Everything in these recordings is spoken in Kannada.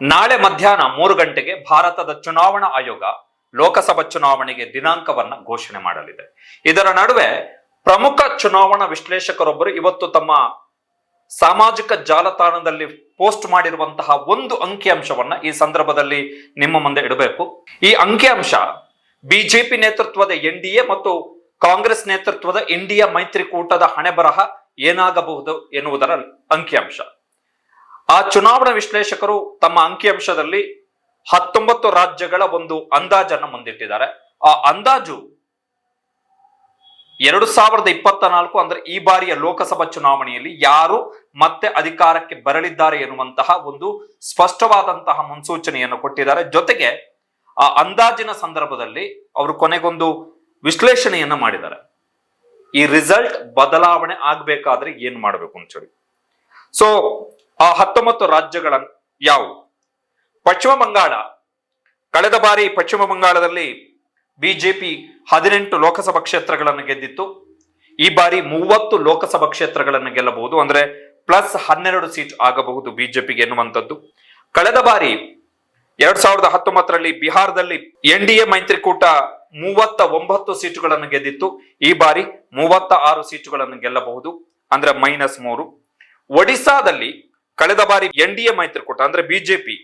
ನಾಳೆ ಮಧ್ಯಾಹ್ನ ಮೂರು ಗಂಟೆಗೆ ಭಾರತದ ಚುನಾವಣಾ ಆಯೋಗ ಲೋಕಸಭಾ ಚುನಾವಣೆಗೆ ದಿನಾಂಕವನ್ನ ಘೋಷಣೆ ಮಾಡಲಿದೆ. ಇದರ ನಡುವೆ ಪ್ರಮುಖ ಚುನಾವಣಾ ವಿಶ್ಲೇಷಕರೊಬ್ಬರು ಇವತ್ತು ತಮ್ಮ ಸಾಮಾಜಿಕ ಜಾಲತಾಣದಲ್ಲಿ ಪೋಸ್ಟ್ ಮಾಡಿರುವಂತಹ ಒಂದು ಅಂಕಿಅಂಶವನ್ನ ಈ ಸಂದರ್ಭದಲ್ಲಿ ನಿಮ್ಮ ಮುಂದೆ ಇಡಬೇಕು. ಈ ಅಂಕಿಅಂಶ ಬಿಜೆಪಿ ನೇತೃತ್ವದ ಎನ್ ಡಿ ಮತ್ತು ಕಾಂಗ್ರೆಸ್ ನೇತೃತ್ವದ ಇಂಡಿಯಾ ಮೈತ್ರಿಕೂಟದ ಹಣೆಬರಹ ಏನಾಗಬಹುದು ಎನ್ನುವುದರ ಅಂಕಿಅಂಶ. ಆ ಚುನಾವಣಾ ವಿಶ್ಲೇಷಕರು ತಮ್ಮ ಅಂಕಿಅಂಶದಲ್ಲಿ ಹತ್ತೊಂಬತ್ತು ರಾಜ್ಯಗಳ ಒಂದು ಅಂದಾಜನ್ನು ಮುಂದಿಟ್ಟಿದ್ದಾರೆ. ಆ ಅಂದಾಜು ಎರಡು ಸಾವಿರದ ಇಪ್ಪತ್ತ ನಾಲ್ಕು ಅಂದ್ರೆ ಈ ಬಾರಿಯ ಲೋಕಸಭಾ ಚುನಾವಣೆಯಲ್ಲಿ ಯಾರು ಮತ್ತೆ ಅಧಿಕಾರಕ್ಕೆ ಬರಲಿದ್ದಾರೆ ಎನ್ನುವಂತಹ ಒಂದು ಸ್ಪಷ್ಟವಾದಂತಹ ಮುನ್ಸೂಚನೆಯನ್ನು ಕೊಟ್ಟಿದ್ದಾರೆ. ಜೊತೆಗೆ ಆ ಅಂದಾಜಿನ ಸಂದರ್ಭದಲ್ಲಿ ಅವರು ಕೊನೆಗೊಂದು ವಿಶ್ಲೇಷಣೆಯನ್ನ ಮಾಡಿದ್ದಾರೆ. ಈ ರಿಸಲ್ಟ್ ಬದಲಾವಣೆ ಆಗ್ಬೇಕಾದ್ರೆ ಏನ್ ಮಾಡಬೇಕು ಅಂತೇಳಿ ಸೊ ಆ ಹತ್ತೊಂಬತ್ತು ರಾಜ್ಯಗಳ ಯಾವುವು ಪಶ್ಚಿಮ ಬಂಗಾಳ. ಕಳೆದ ಬಾರಿ ಪಶ್ಚಿಮ ಬಂಗಾಳದಲ್ಲಿ ಬಿಜೆಪಿ ಹದಿನೆಂಟು ಲೋಕಸಭಾ ಕ್ಷೇತ್ರಗಳನ್ನು ಗೆದ್ದಿತ್ತು. ಈ ಬಾರಿ ಮೂವತ್ತು ಲೋಕಸಭಾ ಕ್ಷೇತ್ರಗಳನ್ನು ಗೆಲ್ಲಬಹುದು. ಅಂದ್ರೆ ಪ್ಲಸ್ ಹನ್ನೆರಡು ಸೀಟ್ ಆಗಬಹುದು ಬಿಜೆಪಿಗೆ ಎನ್ನುವಂಥದ್ದು. ಕಳೆದ ಬಾರಿ ಎರಡ್ ಸಾವಿರದ ಹತ್ತೊಂಬತ್ತರಲ್ಲಿ ಬಿಹಾರದಲ್ಲಿ ಎನ್ ಡಿ ಎ ಮೈತ್ರಿಕೂಟ ಮೂವತ್ತ ಒಂಬತ್ತು ಸೀಟುಗಳನ್ನು ಗೆದ್ದಿತ್ತು. ಈ ಬಾರಿ ಮೂವತ್ತ ಆರು ಸೀಟುಗಳನ್ನು ಗೆಲ್ಲಬಹುದು. ಅಂದ್ರೆ ಮೈನಸ್ ಮೂರು. ಒಡಿಸಾದಲ್ಲಿ ಕಳೆದ ಬಾರಿ ಎನ್ ಡಿ ಎ ಮೈತ್ರಿಕೂಟ, ಅಂದ್ರೆ ಬಿಜೆಪಿ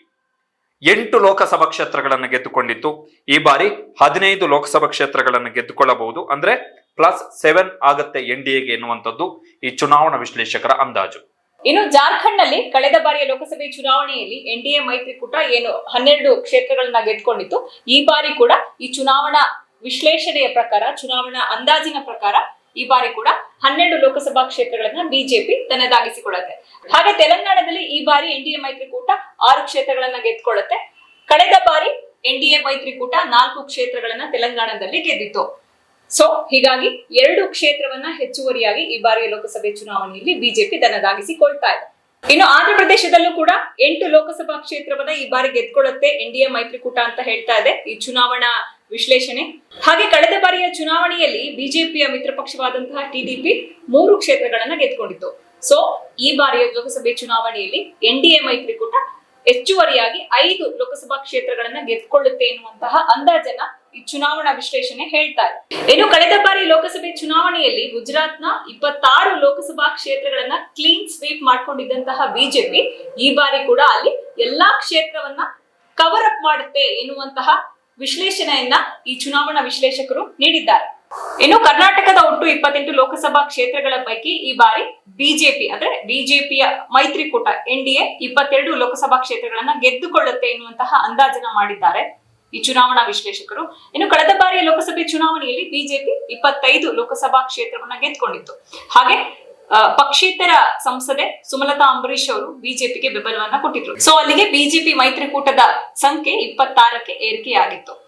ಎಂಟು ಲೋಕಸಭಾ ಕ್ಷೇತ್ರಗಳನ್ನು ಗೆದ್ದುಕೊಂಡಿತ್ತು. ಈ ಬಾರಿ ಹದಿನೈದು ಲೋಕಸಭಾ ಕ್ಷೇತ್ರಗಳನ್ನು ಗೆದ್ದುಕೊಳ್ಳಬಹುದು. ಅಂದ್ರೆ ಪ್ಲಸ್ ಸೆವೆನ್ ಆಗತ್ತೆ ಎನ್ ಡಿ ಎಗೆ ಎನ್ನುವಂಥದ್ದು ಈ ಚುನಾವಣಾ ವಿಶ್ಲೇಷಕರ ಅಂದಾಜು. ಇನ್ನು ಜಾರ್ಖಂಡ್ನಲ್ಲಿ ಕಳೆದ ಬಾರಿಯ ಲೋಕಸಭೆ ಚುನಾವಣೆಯಲ್ಲಿ ಎನ್ ಡಿ ಎ ಮೈತ್ರಿಕೂಟ ಏನು ಹನ್ನೆರಡು ಕ್ಷೇತ್ರಗಳನ್ನ ಗೆದ್ಕೊಂಡಿತ್ತು ಈ ಬಾರಿ ಕೂಡ ಈ ಚುನಾವಣಾ ವಿಶ್ಲೇಷಣೆಯ ಪ್ರಕಾರ, ಚುನಾವಣಾ ಅಂದಾಜಿನ ಪ್ರಕಾರ ಈ ಬಾರಿ ಕೂಡ ಹನ್ನೆರಡು ಲೋಕಸಭಾ ಕ್ಷೇತ್ರಗಳನ್ನ ಬಿಜೆಪಿ ತನ್ನದಾಗಿಸಿಕೊಳ್ಳುತ್ತೆ. ಹಾಗೆ ತೆಲಂಗಾಣದಲ್ಲಿ ಈ ಬಾರಿ ಎನ್ಡಿಎ ಮೈತ್ರಿಕೂಟ ಆರು ಕ್ಷೇತ್ರಗಳನ್ನ ಗೆದ್ಕೊಳ್ಳುತ್ತೆ ಕಳೆದ ಬಾರಿ ಎನ್ಡಿಎ ಮೈತ್ರಿಕೂಟ ನಾಲ್ಕು ಕ್ಷೇತ್ರಗಳನ್ನ ತೆಲಂಗಾಣದಲ್ಲಿ ಗೆದ್ದಿತ್ತು. ಸೊ ಹೀಗಾಗಿ ಎರಡು ಕ್ಷೇತ್ರವನ್ನ ಹೆಚ್ಚುವರಿಯಾಗಿ ಈ ಬಾರಿಯ ಲೋಕಸಭೆ ಚುನಾವಣೆಯಲ್ಲಿ ಬಿಜೆಪಿ ತನ್ನದಾಗಿಸಿಕೊಳ್ತಾ ಇದೆ. ಇನ್ನು ಆಂಧ್ರ ಪ್ರದೇಶದಲ್ಲೂ ಕೂಡ ಎಂಟು ಲೋಕಸಭಾ ಕ್ಷೇತ್ರವನ್ನ ಈ ಬಾರಿ ಗೆದ್ಕೊಳ್ಳುತ್ತೆ ಎನ್ಡಿಎ ಮೈತ್ರಿಕೂಟ ಅಂತ ಹೇಳ್ತಾ ಇದೆ. ಈ ಚುನಾವಣಾ ವಿಶ್ಲೇಷಣೆ. ಹಾಗೆ ಕಳೆದ ಬಾರಿಯ ಚುನಾವಣೆಯಲ್ಲಿ ಬಿಜೆಪಿಯ ಮಿತ್ರ ಪಕ್ಷವಾದಂತಹ ಟಿಡಿಪಿ ಮೂರು ಕ್ಷೇತ್ರಗಳನ್ನ ಗೆದ್ಕೊಂಡಿತ್ತು. ಸೊ ಈ ಬಾರಿಯ ಲೋಕಸಭೆ ಚುನಾವಣೆಯಲ್ಲಿ ಎನ್ಡಿಎ ಮೈತ್ರಿಕೂಟ ಹೆಚ್ಚುವರಿಯಾಗಿ ಐದು ಲೋಕಸಭಾ ಕ್ಷೇತ್ರಗಳನ್ನ ಗೆದ್ಕೊಳ್ಳುತ್ತೆ ಎನ್ನುವಂತಹ ಅಂದಾಜನ್ನ ಈ ಚುನಾವಣಾ ವಿಶ್ಲೇಷಣೆ ಹೇಳ್ತಾ ಇದೆ. ಇನ್ನು ಕಳೆದ ಬಾರಿ ಲೋಕಸಭೆ ಚುನಾವಣೆಯಲ್ಲಿ ಗುಜರಾತ್ನ ಇಪ್ಪತ್ತಾರು ಲೋಕಸಭಾ ಕ್ಷೇತ್ರಗಳನ್ನ ಕ್ಲೀನ್ ಸ್ವೀಪ್ ಮಾಡ್ಕೊಂಡಿದ್ದಂತಹ ಬಿಜೆಪಿ ಈ ಬಾರಿ ಕೂಡ ಅಲ್ಲಿ ಎಲ್ಲಾ ಕ್ಷೇತ್ರವನ್ನ ಕವರ್ ಅಪ್ ಮಾಡುತ್ತೆ ಎನ್ನುವಂತಹ ವಿಶ್ಲೇಷಣೆಯನ್ನ ಈ ಚುನಾವಣಾ ವಿಶ್ಲೇಷಕರು ನೀಡಿದ್ದಾರೆ. ಇನ್ನು ಕರ್ನಾಟಕದ ಒಟ್ಟು ಇಪ್ಪತ್ತೆಂಟು ಲೋಕಸಭಾ ಕ್ಷೇತ್ರಗಳ ಪೈಕಿ ಈ ಬಾರಿ ಬಿಜೆಪಿ, ಅಂದ್ರೆ ಬಿಜೆಪಿಯ ಮೈತ್ರಿಕೂಟ, ಎನ್ ಡಿ ಎ ಇಪ್ಪತ್ತೆರಡು ಲೋಕಸಭಾ ಕ್ಷೇತ್ರಗಳನ್ನ ಗೆದ್ದುಕೊಳ್ಳುತ್ತೆ ಎನ್ನುವಂತಹ ಅಂದಾಜನ ಮಾಡಿದ್ದಾರೆ ಈ ಚುನಾವಣಾ ವಿಶ್ಲೇಷಕರು. ಇನ್ನು ಕಳೆದ ಬಾರಿಯ ಲೋಕಸಭೆ ಚುನಾವಣೆಯಲ್ಲಿ ಬಿಜೆಪಿ ಇಪ್ಪತ್ತೈದು ಲೋಕಸಭಾ ಕ್ಷೇತ್ರವನ್ನ ಗೆದ್ದುಕೊಂಡಿತ್ತು. ಹಾಗೆ ಪಕ್ಷೇತರ ಸಂಸದೆ ಸುಮಲತಾ ಅಂಬರೀಶ್ ಅವರು ಬಿಜೆಪಿಗೆ ಬೆಂಬಲವನ್ನ ಕೊಟ್ಟಿದ್ರು. ಸೊ ಅಲ್ಲಿಗೆ ಬಿಜೆಪಿ ಮೈತ್ರಿಕೂಟದ ಸಂಖ್ಯೆ ಇಪ್ಪತ್ತಾರಕ್ಕೆ ಏರಿಕೆಯಾಗಿತ್ತು.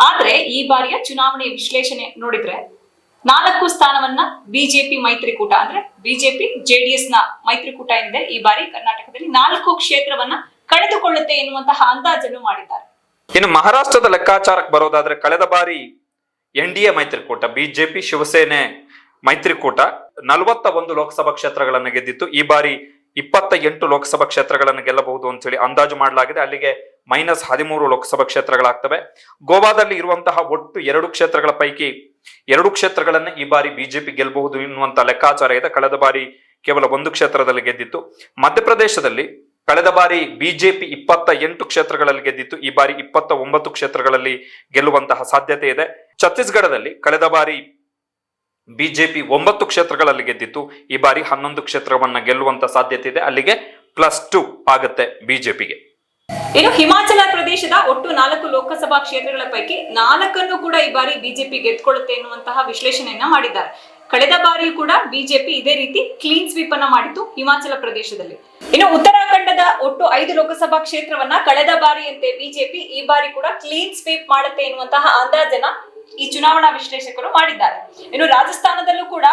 ಆದ್ರೆ, ಈ ಬಾರಿಯ ಚುನಾವಣೆ ವಿಶ್ಲೇಷಣೆ ನೋಡಿದ್ರೆ, ನಾಲ್ಕು ಸ್ಥಾನವನ್ನ ಬಿಜೆಪಿ ಮೈತ್ರಿಕೂಟ, ಅಂದ್ರೆ ಬಿಜೆಪಿ ಜೆಡಿಎಸ್ನ ಮೈತ್ರಿಕೂಟ ಎಂದೇ ಈ ಬಾರಿ ಕರ್ನಾಟಕದಲ್ಲಿ ನಾಲ್ಕು ಕ್ಷೇತ್ರವನ್ನ ಕಳೆದುಕೊಳ್ಳುತ್ತೆ ಎನ್ನುವಂತಹ ಅಂದಾಜನ್ನು ಮಾಡಿದ್ದಾರೆ. ಇನ್ನು ಮಹಾರಾಷ್ಟ್ರದ ಲೆಕ್ಕಾಚಾರಕ್ಕೆ ಬರೋದಾದ್ರೆ, ಕಳೆದ ಬಾರಿ ಎನ್ ಡಿ ಎ ಮೈತ್ರಿಕೂಟ, ಬಿಜೆಪಿ, ಶಿವಸೇನೆ ಮೈತ್ರಿಕೂಟ ನಲವತ್ತ ಒಂದು ಲೋಕಸಭಾ ಕ್ಷೇತ್ರಗಳನ್ನು ಗೆದ್ದಿತ್ತು. ಈ ಬಾರಿ ಇಪ್ಪತ್ತ ಎಂಟು ಲೋಕಸಭಾ ಕ್ಷೇತ್ರಗಳನ್ನು ಗೆಲ್ಲಬಹುದು ಅಂತ ಹೇಳಿ ಅಂದಾಜು ಮಾಡಲಾಗಿದೆ. ಅಲ್ಲಿಗೆ ಮೈನಸ್ ಹದಿಮೂರು ಲೋಕಸಭಾ ಕ್ಷೇತ್ರಗಳಾಗ್ತವೆ. ಗೋವಾದಲ್ಲಿ ಇರುವಂತಹ ಒಟ್ಟು ಎರಡು ಕ್ಷೇತ್ರಗಳ ಪೈಕಿ ಎರಡು ಕ್ಷೇತ್ರಗಳನ್ನು ಈ ಬಾರಿ ಬಿಜೆಪಿ ಗೆಲ್ಲಬಹುದು ಎನ್ನುವಂತ ಲೆಕ್ಕಾಚಾರ ಇದೆ. ಕಳೆದ ಬಾರಿ ಕೇವಲ ಒಂದು ಕ್ಷೇತ್ರದಲ್ಲಿ ಗೆದ್ದಿತ್ತು. ಮಧ್ಯಪ್ರದೇಶದಲ್ಲಿ ಕಳೆದ ಬಾರಿ ಬಿಜೆಪಿ ಇಪ್ಪತ್ತ ಎಂಟು ಕ್ಷೇತ್ರಗಳಲ್ಲಿ ಗೆದ್ದಿತ್ತು. ಈ ಬಾರಿ ಇಪ್ಪತ್ತ ಒಂಬತ್ತು ಕ್ಷೇತ್ರಗಳಲ್ಲಿ ಗೆಲ್ಲುವಂತಹ ಸಾಧ್ಯತೆ ಇದೆ. ಛತ್ತೀಸ್ಗಢದಲ್ಲಿ ಕಳೆದ ಬಾರಿ ಬಿಜೆಪಿ ಒಂಬತ್ತು ಕ್ಷೇತ್ರಗಳಲ್ಲಿ ಗೆದ್ದಿತ್ತು. ಈ ಬಾರಿ ಹನ್ನೊಂದು ಕ್ಷೇತ್ರವನ್ನ ಗೆಲ್ಲುವಂತ ಸಾಧ್ಯತೆ ಇದೆ ಅಲ್ಲಿಗೆ ಪ್ಲಸ್ ಟು ಆಗುತ್ತೆ ಬಿಜೆಪಿಗೆ. ಇನ್ನು ಹಿಮಾಚಲ ಪ್ರದೇಶದ ಒಟ್ಟು ನಾಲ್ಕು ಲೋಕಸಭಾ ಕ್ಷೇತ್ರಗಳ ಪೈಕಿ ನಾಲ್ಕನ್ನು ಕೂಡ ಈ ಬಾರಿ ಬಿಜೆಪಿ ಗೆದ್ಕೊಳ್ಳುತ್ತೆ ಎನ್ನುವಂತಹ ವಿಶ್ಲೇಷಣೆಯನ್ನ ಮಾಡಿದ್ದಾರೆ. ಕಳೆದ ಬಾರಿಯೂ ಕೂಡ ಬಿಜೆಪಿ ಇದೇ ರೀತಿ ಕ್ಲೀನ್ ಸ್ವೀಪ್ ಅನ್ನ ಮಾಡಿತ್ತು ಹಿಮಾಚಲ ಪ್ರದೇಶದಲ್ಲಿ. ಇನ್ನು ಉತ್ತರಾಖಂಡದ ಒಟ್ಟು ಐದು ಲೋಕಸಭಾ ಕ್ಷೇತ್ರವನ್ನ ಕಳೆದ ಬಾರಿಯಂತೆ ಬಿಜೆಪಿ ಈ ಬಾರಿ ಕೂಡ ಕ್ಲೀನ್ ಸ್ವೀಪ್ ಮಾಡುತ್ತೆ ಎನ್ನುವಂತಹ ಅಂದಾಜನ ಈ ಚುನಾವಣಾ ವಿಶ್ಲೇಷಕರು ಮಾಡಿದ್ದಾರೆ. ಇನ್ನು ರಾಜಸ್ಥಾನದಲ್ಲೂ ಕೂಡ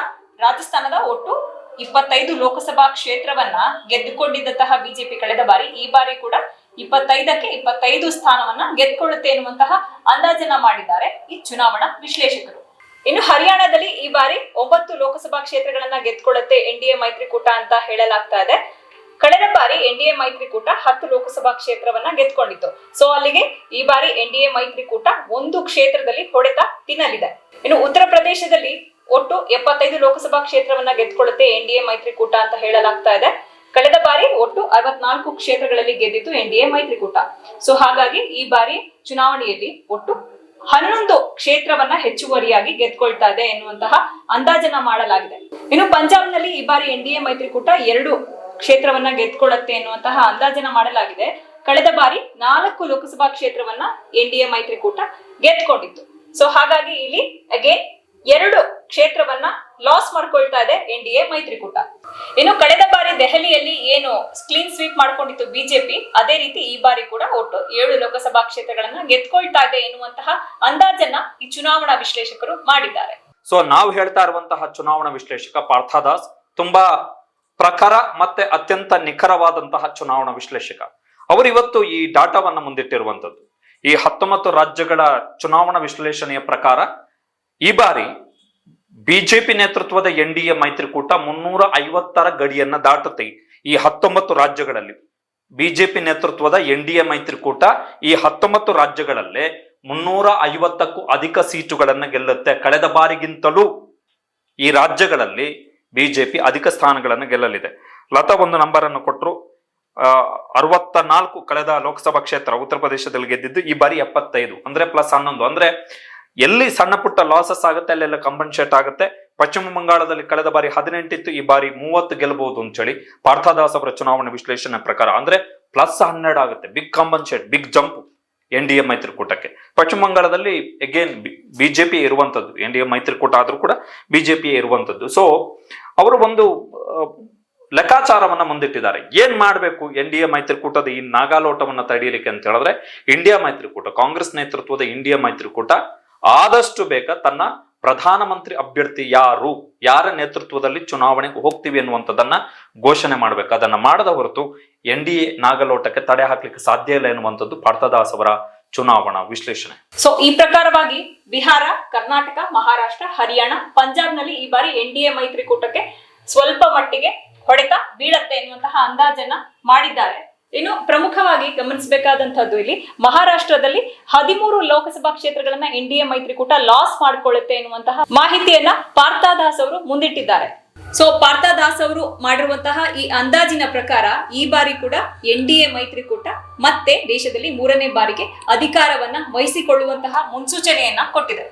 ರಾಜಸ್ಥಾನದ ಒಟ್ಟು ಇಪ್ಪತ್ತೈದು ಲೋಕಸಭಾ ಕ್ಷೇತ್ರವನ್ನ ಗೆದ್ದುಕೊಂಡಿದ್ದಂತಹ ಬಿಜೆಪಿ ಕಳೆದ ಬಾರಿ ಈ ಬಾರಿ ಕೂಡ ಇಪ್ಪತ್ತೈದಕ್ಕೆ ಇಪ್ಪತ್ತೈದು ಸ್ಥಾನವನ್ನ ಗೆದ್ಕೊಳ್ಳುತ್ತೆ ಎನ್ನುವಂತಹ ಅಂದಾಜನ್ನ ಮಾಡಿದ್ದಾರೆ ಈ ಚುನಾವಣಾ ವಿಶ್ಲೇಷಕರು. ಇನ್ನು ಹರಿಯಾಣದಲ್ಲಿ ಈ ಬಾರಿ ಒಂಬತ್ತು ಲೋಕಸಭಾ ಕ್ಷೇತ್ರಗಳನ್ನ ಗೆದ್ಕೊಳ್ಳುತ್ತೆ ಎನ್ ಡಿ ಎ ಮೈತ್ರಿಕೂಟ ಅಂತ ಹೇಳಲಾಗ್ತಾ ಇದೆ. ಕಳೆದ ಬಾರಿ ಎನ್ ಡಿ ಎ ಮೈತ್ರಿಕೂಟ ಹತ್ತು ಲೋಕಸಭಾ ಕ್ಷೇತ್ರವನ್ನ ಗೆದ್ಕೊಂಡಿತ್ತು ಸೊ ಅಲ್ಲಿಗೆ ಈ ಬಾರಿ ಎನ್ ಡಿ ಎ ಮೈತ್ರಿಕೂಟ ಒಂದು ಕ್ಷೇತ್ರದಲ್ಲಿ ಹೊಡೆತ ತಿನ್ನಲಿದೆ. ಇನ್ನು ಉತ್ತರ ಪ್ರದೇಶದಲ್ಲಿ ಒಟ್ಟು ಎಪ್ಪತ್ತೈದು ಲೋಕಸಭಾ ಕ್ಷೇತ್ರವನ್ನ ಗೆದ್ಕೊಳ್ಳುತ್ತೆ ಎನ್ ಡಿ ಎ ಮೈತ್ರಿಕೂಟ ಅಂತ ಹೇಳಲಾಗ್ತಾ ಇದೆ. ಕಳೆದ ಬಾರಿ ಒಟ್ಟು ಅರವತ್ನಾಲ್ಕು ಕ್ಷೇತ್ರಗಳಲ್ಲಿ ಗೆದ್ದಿತ್ತು ಎನ್ ಡಿ ಎ ಮೈತ್ರಿಕೂಟ. ಸೊ ಹಾಗಾಗಿ ಈ ಬಾರಿ ಚುನಾವಣೆಯಲ್ಲಿ ಒಟ್ಟು ಹನ್ನೊಂದು ಕ್ಷೇತ್ರವನ್ನ ಹೆಚ್ಚುವರಿಯಾಗಿ ಗೆದ್ಕೊಳ್ತಾ ಇದೆ ಎನ್ನುವಂತಹ ಅಂದಾಜನ್ನ ಮಾಡಲಾಗಿದೆ. ಇನ್ನು ಪಂಜಾಬ್ನಲ್ಲಿ ಈ ಬಾರಿ ಎನ್ ಡಿ ಎ ಮೈತ್ರಿಕೂಟ ಎರಡು ಕ್ಷೇತ್ರವನ್ನ ಗೆದ್ಕೊಳ್ಳುತ್ತೆ ಎನ್ನುವಂತಹ ಅಂದಾಜನ ಮಾಡಲಾಗಿದೆ. ಕಳೆದ ಬಾರಿ ನಾಲ್ಕು ಲೋಕಸಭಾ ಕ್ಷೇತ್ರವನ್ನ ಎನ್ ಡಿ ಎ ಮೈತ್ರಿಕೂಟ ಗೆದ್ಕೊಂಡಿತ್ತು. ಸೊ ಹಾಗಾಗಿ ಇಲ್ಲಿ ಅಗೇನ್ ಎರಡು ಕ್ಷೇತ್ರವನ್ನ ಲಾಸ್ ಮಾಡ್ಕೊಳ್ತಾ ಇದೆ ಎನ್ ಡಿ ಎ ಮೈತ್ರಿಕೂಟ. ಇನ್ನು ಕಳೆದ ಬಾರಿ ದೆಹಲಿಯಲ್ಲಿ ಏನು ಕ್ಲೀನ್ ಸ್ವೀಪ್ ಮಾಡ್ಕೊಂಡಿತ್ತು ಬಿಜೆಪಿ ಅದೇ ರೀತಿ ಈ ಬಾರಿ ಕೂಡ ಒಟ್ಟು ಏಳು ಲೋಕಸಭಾ ಕ್ಷೇತ್ರಗಳನ್ನ ಗೆದ್ಕೊಳ್ತಾ ಇದೆ ಎನ್ನುವಂತಹ ಅಂದಾಜನ್ನ ಈ ಚುನಾವಣಾ ವಿಶ್ಲೇಷಕರು ಮಾಡಿದ್ದಾರೆ. ಸೊ ನಾವು ಹೇಳ್ತಾ ಇರುವಂತಹ ಚುನಾವಣಾ ವಿಶ್ಲೇಷಕ ಪಾರ್ಥದಾಸ್, ತುಂಬಾ ಪ್ರಖರ ಮತ್ತೆ ಅತ್ಯಂತ ನಿಖರವಾದಂತಹ ಚುನಾವಣಾ ವಿಶ್ಲೇಷಕ. ಅವರು ಇವತ್ತು ಈ ಡಾಟಾವನ್ನ ಮುಂದಿಟ್ಟಿರುವಂತದ್ದು ಈ ಹತ್ತೊಂಬತ್ತು ರಾಜ್ಯಗಳ ಚುನಾವಣಾ ವಿಶ್ಲೇಷಣೆಯ ಪ್ರಕಾರ ಈ ಬಾರಿ ಬಿಜೆಪಿ ನೇತೃತ್ವದ ಎನ್ ಡಿ ಎ ಮೈತ್ರಿಕೂಟ ಮುನ್ನೂರ ಐವತ್ತರ ಗಡಿಯನ್ನ ದಾಟುತ್ತೆ ಈ ಹತ್ತೊಂಬತ್ತು ರಾಜ್ಯಗಳಲ್ಲಿ. ಬಿಜೆಪಿ ನೇತೃತ್ವದ ಎನ್ ಡಿ ಎ ಮೈತ್ರಿಕೂಟ ಈ ಹತ್ತೊಂಬತ್ತು ರಾಜ್ಯಗಳಲ್ಲೇ ಮುನ್ನೂರ ಐವತ್ತಕ್ಕೂ ಅಧಿಕ ಸೀಟುಗಳನ್ನು ಗೆಲ್ಲುತ್ತೆ. ಕಳೆದ ಬಾರಿಗಿಂತಲೂ ಈ ರಾಜ್ಯಗಳಲ್ಲಿ ಬಿಜೆಪಿ ಅಧಿಕ ಸ್ಥಾನಗಳನ್ನು ಗೆಲ್ಲಲಿದೆ. ಲತಾ ಒಂದು ನಂಬರ್ ಅನ್ನು ಕೊಟ್ಟರು ಅರವತ್ತ ನಾಲ್ಕು ಕಳೆದ ಲೋಕಸಭಾ ಕ್ಷೇತ್ರ ಉತ್ತರ ಪ್ರದೇಶದಲ್ಲಿ ಗೆದ್ದಿದ್ದು ಈ ಬಾರಿ ಎಪ್ಪತ್ತೈದು. ಅಂದ್ರೆ ಪ್ಲಸ್ ಹನ್ನೊಂದು. ಅಂದ್ರೆ ಎಲ್ಲಿ ಸಣ್ಣ ಪುಟ್ಟ ಲಾಸಸ್ ಆಗುತ್ತೆ, ಅಲ್ಲೆಲ್ಲ ಕಂಪನ್ಸೇಟ್ ಆಗುತ್ತೆ. ಪಶ್ಚಿಮ ಬಂಗಾಳದಲ್ಲಿ ಕಳೆದ ಬಾರಿ ಹದಿನೆಂಟಿತ್ತು, ಈ ಬಾರಿ ಮೂವತ್ತು ಗೆಲ್ಲಬಹುದು ಅಂತೇಳಿ ಪಾರ್ಥದಾಸ್ ಅವರ ಚುನಾವಣೆ ವಿಶ್ಲೇಷಣೆ ಪ್ರಕಾರ. ಅಂದ್ರೆ ಪ್ಲಸ್ ಹನ್ನೆರಡು ಆಗುತ್ತೆ. Big compensate big jump N D A ಮೈತ್ರಿಕೂಟಕ್ಕೆ. ಪಶ್ಚಿಮ ಬಂಗಾಳದಲ್ಲಿ ಅಗೇನ್ ಬಿಜೆಪಿ ಇರುವಂತದ್ದು ಎನ್ ಡಿ ಎ ಮೈತ್ರಿಕೂಟ ಆದ್ರೂ ಕೂಡ ಬಿಜೆಪಿ ಇರುವಂತದ್ದು. ಸೊ ಅವರು ಒಂದು ಲೆಕ್ಕಾಚಾರವನ್ನ ಮುಂದಿಟ್ಟಿದ್ದಾರೆ. ಏನ್ ಮಾಡಬೇಕು ಎನ್ ಡಿ ಎ ಮೈತ್ರಿಕೂಟದ ಈ ನಾಗಾಲೋಟವನ್ನ ತಡೆಯಲಿಕ್ಕೆ ಅಂತ ಹೇಳಿದ್ರೆ ಇಂಡಿಯಾ ಮೈತ್ರಿಕೂಟ, ಕಾಂಗ್ರೆಸ್ ನೇತೃತ್ವದ ಇಂಡಿಯಾ ಮೈತ್ರಿಕೂಟ ಆದಷ್ಟು ಬೇಗ ತನ್ನ ಪ್ರಧಾನಮಂತ್ರಿ ಅಭ್ಯರ್ಥಿ ಯಾರು, ಯಾರ ನೇತೃತ್ವದಲ್ಲಿ ಚುನಾವಣೆಗೆ ಹೋಗ್ತೀವಿ ಅನ್ನುವಂಥದ್ದನ್ನ ಘೋಷಣೆ ಮಾಡಬೇಕು. ಅದನ್ನ ಮಾಡದ ಹೊರತು ಎನ್ ಡಿ ಎ ನಾಗಲೋಟಕ್ಕೆ ತಡೆ ಹಾಕ್ಲಿಕ್ಕೆ ಸಾಧ್ಯ ಇಲ್ಲ ಎನ್ನುವಂಥದ್ದು ಪಾರ್ಥದಾಸ್ ಅವರ ಚುನಾವಣಾ ವಿಶ್ಲೇಷಣೆ. ಸೊ ಈ ಪ್ರಕಾರವಾಗಿ ಬಿಹಾರ, ಕರ್ನಾಟಕ, ಮಹಾರಾಷ್ಟ್ರ, ಹರಿಯಾಣ ಪಂಜಾಬ್ನಲ್ಲಿ ಈ ಬಾರಿ ಎನ್ ಡಿ ಎ ಮೈತ್ರಿಕೂಟಕ್ಕೆ ಸ್ವಲ್ಪ ಮಟ್ಟಿಗೆ ಹೊಡೆತ ಬೀಳತ್ತೆ ಎನ್ನುವಂತಹ ಅಂದಾಜನ್ನ ಮಾಡಿದ್ದಾರೆ. ಇನ್ನು ಪ್ರಮುಖವಾಗಿ ಗಮನಿಸಬೇಕಾದಂತಹದ್ದು ಇಲ್ಲಿ ಮಹಾರಾಷ್ಟ್ರದಲ್ಲಿ ಹದಿಮೂರು ಲೋಕಸಭಾ ಕ್ಷೇತ್ರಗಳನ್ನ ಎನ್ ಡಿ ಎ ಮೈತ್ರಿಕೂಟ ಲಾಸ್ ಮಾಡಿಕೊಳ್ಳುತ್ತೆ ಎನ್ನುವಂತಹ ಮಾಹಿತಿಯನ್ನ ಪಾರ್ಥಾದಾಸ್ ಅವರು ಮುಂದಿಟ್ಟಿದ್ದಾರೆ. ಸೊ ಪಾರ್ಥದಾಸ್ ಅವರು ಮಾಡಿರುವಂತಹ ಈ ಅಂದಾಜಿನ ಪ್ರಕಾರ ಈ ಬಾರಿ ಕೂಡ ಎನ್ ಡಿ ಎ ಮೈತ್ರಿಕೂಟ ಮತ್ತೆ ದೇಶದಲ್ಲಿ ಮೂರನೇ ಬಾರಿಗೆ ಅಧಿಕಾರವನ್ನ ವಹಿಸಿಕೊಳ್ಳುವಂತಹ ಮುನ್ಸೂಚನೆಯನ್ನ ಕೊಟ್ಟಿದೆ